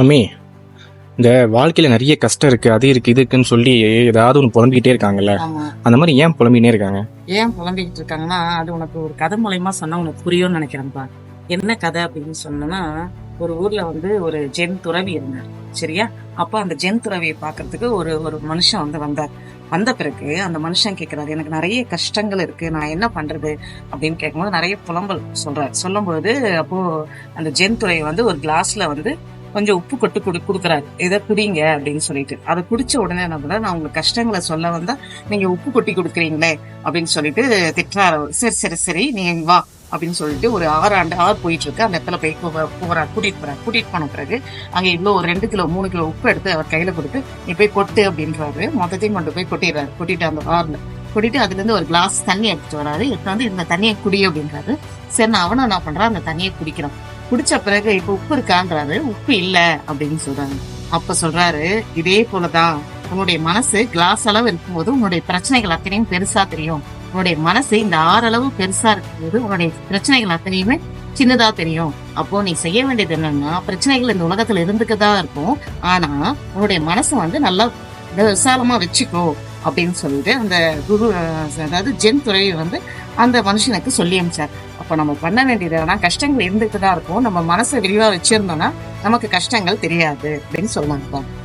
Mummy இந்த வாழ்க்கையில நிறைய கஷ்டம் இருக்கு அது இருக்கு இது இருக்குன்னு சொல்லி ஏதாவது ஒன்று புலம்பிக்கிட்டே இருக்காங்கல்ல? அந்த மாதிரி ஏன் புலம்பினே இருக்காங்க? ஏன் புலம்பிக்கிட்டு இருக்காங்கன்னா அது உனக்கு ஒரு கதை மூலயமா சொன்னா உனக்கு புரியும்னு நினைக்கிறேன்ப்பா என்ன கதை அப்படின்னு சொன்னோன்னா ஒரு ஊர்ல வந்து ஒரு ஜென் துறவி இருந்தார் சரியா? அப்போ அந்த ஜென் துறவியை பார்க்கறதுக்கு ஒரு ஒரு மனுஷன் வந்து வந்தார். வந்த பிறகு அந்த மனுஷன் கேட்கிறாரு எனக்கு நிறைய கஷ்டங்கள் இருக்கு நான் என்ன பண்றது? அப்படின்னு கேட்கும்போது நிறைய புலம்பல் சொல்றாரு. சொல்லும்போது அப்போ அந்த ஜென் துறவி வந்து ஒரு கிளாஸ்ல வந்து கொஞ்சம் உப்பு கொட்டு குடு கொடுக்குறாரு. இதை குடிங்க அப்படின்னு சொல்லிட்டு. அதை குடிச்ச உடனே என்ன பண்ண நான் உங்களுக்கு கஷ்டங்களை சொல்ல வந்தா நீங்க உப்பு கொட்டி கொடுக்குறீங்களே அப்படின்னு சொல்லிட்டு திட்டுறாரு சரி சரி சரி நீங்க வா அப்படின்னு சொல்லிட்டு ஒரு ஆறு ஆண்டு ஆறு போயிட்டு இருக்கு. அந்த இடத்துல போய் போ- கூட்டிட்டு போறாரு கூட்டிட்டு போன பிறகு அங்க இவ்வளோ ஒரு ரெண்டு கிலோ மூணு கிலோ உப்பு எடுத்து அவர் கையில கொடுத்து நீ போய் கொட்டு அப்படின்றாரு. மொத்தத்தையும் கொண்டு போய் கொட்டிடுறாரு. கொட்டிட்டு அந்த ஆறுல கொட்டிட்டு அதுல இருந்து ஒரு கிளாஸ் தண்ணி எடுத்துட்டு வராரு. எடுத்து வந்து இந்த தண்ணியை குடி அப்படின்றாரு. சரி நான் அவனும் என்ன பண்றான்? அந்த தண்ணியை குடிக்கிறான். குடிச்ச பிறகு இப்ப உப்பு இருக்கான்றாரு உப்பு இல்ல அப்படின்னு சொல்றாங்க. அப்ப சொல்றாரு இதே போலதான். உன்னுடைய மனசு கிளாஸ் அளவு இருக்கும்போது உன்னுடைய பிரச்சனைகள் அத்தனையும் பெருசா தெரியும். உன்னுடைய மனசு இந்த ஆறளவு அளவு பெருசா இருக்கும்போது உன்னுடைய பிரச்சனைகள் அத்தனையுமே சின்னதா தெரியும். அப்போ நீ செய்ய வேண்டியது என்னன்னா பிரச்சனைகள் இந்த உலகத்துல இருந்துக்கதான் இருக்கும். ஆனா உன்னுடைய மனசு வந்து நல்லா விசாலமா வச்சுக்கோ. அப்படின்னு சொல்லிட்டு அந்த குரு அதாவது ஜென் துறையை வந்து அந்த மனுஷனுக்கு சொல்லி அனுப்பிச்சார் அப்போ நம்ம பண்ண வேண்டியது ஆனால் கஷ்டங்கள் இருந்துட்டு தான் இருக்கும். நம்ம மனசை விரிவாக வச்சிருந்தோம்னா நமக்கு கஷ்டங்கள் தெரியாது அப்படின்னு சொன்னாங்க